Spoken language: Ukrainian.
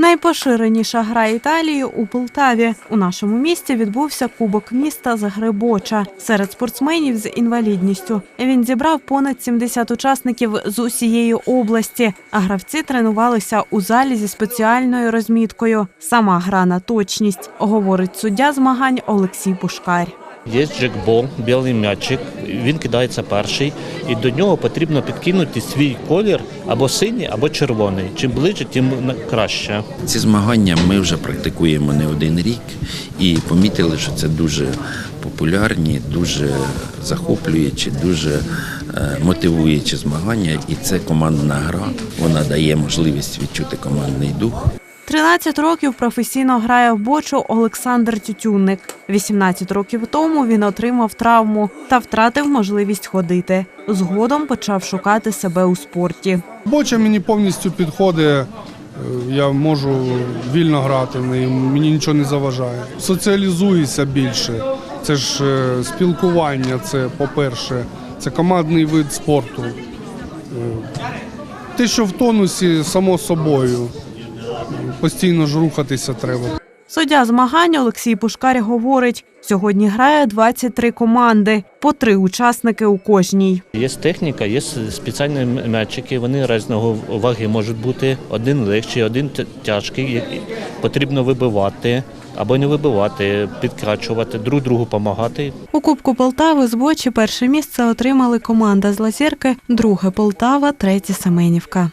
Найпоширеніша гра Італії у Полтаві. У нашому місті відбувся Кубок міста Загребоча серед спортсменів з інвалідністю. Він зібрав понад 70 учасників з усієї області, а гравці тренувалися у залі зі спеціальною розміткою. Сама гра на точність, говорить суддя змагань Олексій Пушкар. Є джекбол, білий м'ячик, він кидається перший, і до нього потрібно підкинути свій колір або синій, або червоний. Чим ближче, тим краще. Ці змагання ми вже практикуємо не один рік і помітили, що це дуже популярні, дуже захоплюючі, дуже е, мотивуючі змагання. І це командна гра. Вона дає можливість відчути командний дух. 13 років професійно грає в бочу Олександр Тютюнник. 18 років тому він отримав травму та втратив можливість ходити. Згодом почав шукати себе у спорті. Боча мені повністю підходить. е, Я можу вільно грати в неї, мені нічого не заважає. Соціалізуюся більше. Це ж е, спілкування, це по-перше, це командний вид спорту. Е, Те, що в тонусі, само собою. Постійно ж рухатися треба. Суддя змагань Олексій Пушкар говорить: сьогодні грає 23 команди, по три учасники у кожній. Є техніка, є спеціальні м'ячики, вони різного ваги можуть бути. Один легший, один тяжкий. Потрібно вибивати або не вибивати, підкрачувати, друг другу допомагати. У Кубку Полтави з бочі перше місце отримали команда з Лазірки, друге Полтава, третє Семенівка.